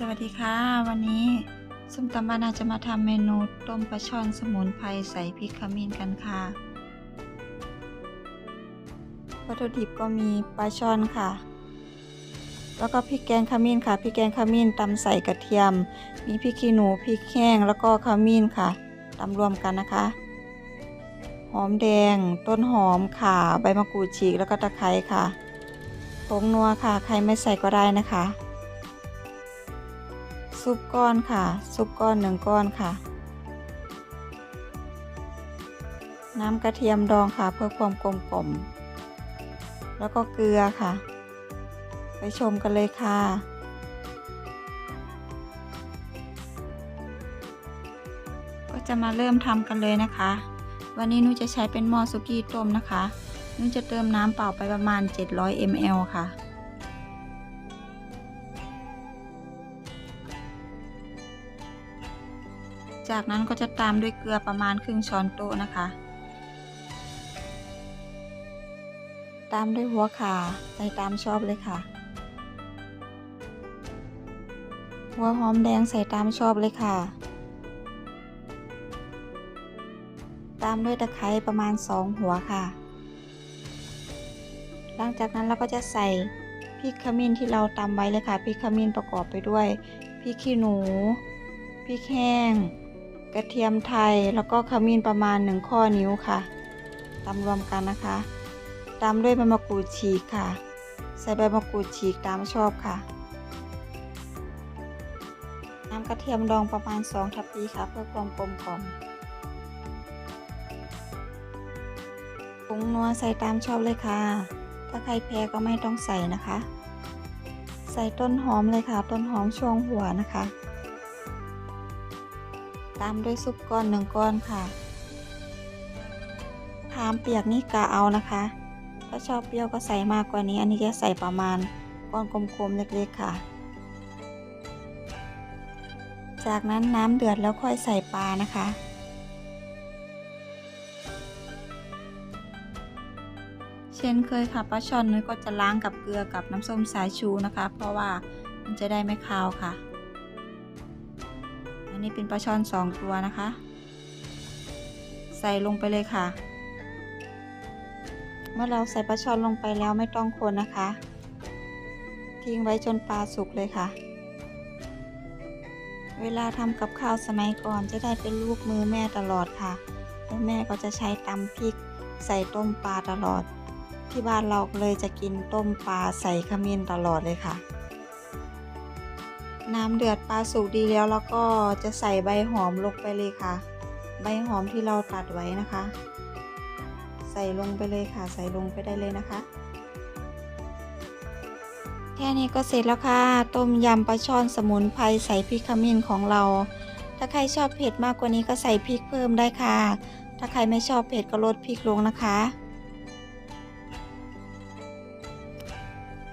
สวัสดีค่ะ วันนี้ส้มตำบ้านนาจะมาทำเมนูต้มปลาช่อนสมุนไพรใส่พริกขมิ้นกันค่ะวัตถุดิบก็มีปลาช่อนค่ะ แล้วก็พริกแกงขมิ้นค่ะพริกแกงขมิ้นตำใส่กระเทียม มีพริกขี้หนูพริกแห้งแล้วก็ขมิ้นค่ะตำรวมกันนะคะ หอมแดง ต้นหอมข่าใบมะกรูดฉีกแล้วก็ตะไคร้ค่ะผงนัวค่ะ ใครไม่ใส่ก็ได้นะคะ ซุปก้อนค่ะ ซุปก้อนหนึ่งก้อนค่ะ น้ำกระเทียมดองค่ะ เพื่อความกลมกล่อมแล้วก็เกลือค่ะ ไปชมกันเลยค่ะก็จะมาเริ่มทำกันเลยนะคะ วันนี้นุจะใช้เป็นหม้อสุกี้ต้มนะคะนุจะเติมน้ำเปล่าไปประมาณ 700 ml ค่ะ จากนั้นก็จะตามด้วยเกลือประมาณครึ่งช้อนโต๊ะนะคะ ตามด้วยหัวข่าใส่ตามชอบเลยค่ะ หัวหอมแดงใส่ตามชอบเลยค่ะ ตามด้วยตะไคร้ประมาณ 2 หัวค่ะ หลังจากนั้นเราก็จะใส่พริกขมิ้นที่เราตำไว้เลยค่ะพริกขมิ้นประกอบไปด้วยพริกขี้หนูพริกแห้ง กระเทียมไทยแล้วก็ขมิ้นประมาณ 1 ข้อนิ้วค่ะตำรวมกันนะคะตามด้วยใบมะกรูดฉีกค่ะ ใส่ใบมะกรูดฉีกตามชอบค่ะ น้ำกระเทียมดองประมาณ 2 ทัพพีค่ะ เพื่อความกลมกล่อมผงนัวใส่ตามชอบเลยค่ะ ถ้าใครแพ้ก็ไม่ต้องใส่นะคะ ใส่ต้นหอมเลยค่ะ ต้นหอมช่วงหัวนะคะ ตามด้วยซุปก้อนหนึ่งก้อนค่ะพามเปียกนี่กะเอานะคะ ถ้าชอบเปรี้ยวก็ใส่มากกว่านี้ อันนี้จะใส่ประมาณก้อนกลมๆเล็กๆค่ะ จากนั้นน้ำเดือดแล้วค่อยใส่ปลานะคะเช่นเคยค่ะปลาช่อนนุ้ยก็จะล้างกับเกลือกับน้ำส้มสายชูนะคะ เพราะว่ามันจะได้ไม่คาวค่ะ อันนี้เป็นปลาช่อนสองตัวนะคะ ใส่ลงไปเลยค่ะ เมื่อเราใส่ปลาช่อนลงไปแล้วไม่ต้องคนนะคะ ทิ้งไว้จนปลาสุกเลยค่ะ เวลาทำกับข้าวสมัยก่อนจะได้เป็นลูกมือแม่ตลอดค่ะแล้วแม่ก็จะใช้ตำพริกใส่ต้มปลาตลอด ที่บ้านเราเลยจะกินต้มปลาใส่ขมิ้นตลอดเลยค่ะ น้ำเดือดปลาสุกดีแล้วแล้วก็จะใส่ใบหอมลงไปเลยค่ะ ใบหอมที่เราตัดไว้นะคะ ใส่ลงไปเลยค่ะ ใส่ลงไปได้เลยนะคะ แค่นี้ก็เสร็จแล้วค่ะ ต้มยำปลาช่อนสมุนไพรใส่พริกขมิ้นของเรา ถ้าใครชอบเผ็ดมากกว่านี้ก็ใส่พริกเพิ่มได้ค่ะ ถ้าใครไม่ชอบเผ็ดก็ลดพริกลงนะคะ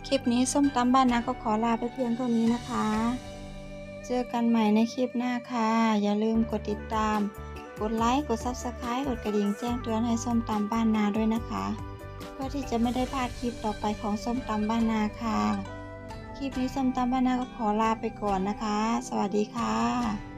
คลิปนี้ส้มตำบ้านนะก็ขอลาไปเพียงเท่านี้นะคะ เจอกันใหม่ในคลิปหน้าค่ะ อย่าลืมกดติดตาม กดไลค์ กด Subscribe กดกระดิ่งแจ้งเตือนให้ส้มตำบ้านนาด้วยนะคะ เพื่อที่จะไม่ได้พลาดคลิปต่อไปของส้มตำบ้านนาค่ะ คลิปนี้ส้มตำบ้านนาก็ขอลาไปก่อนนะคะ สวัสดีค่ะ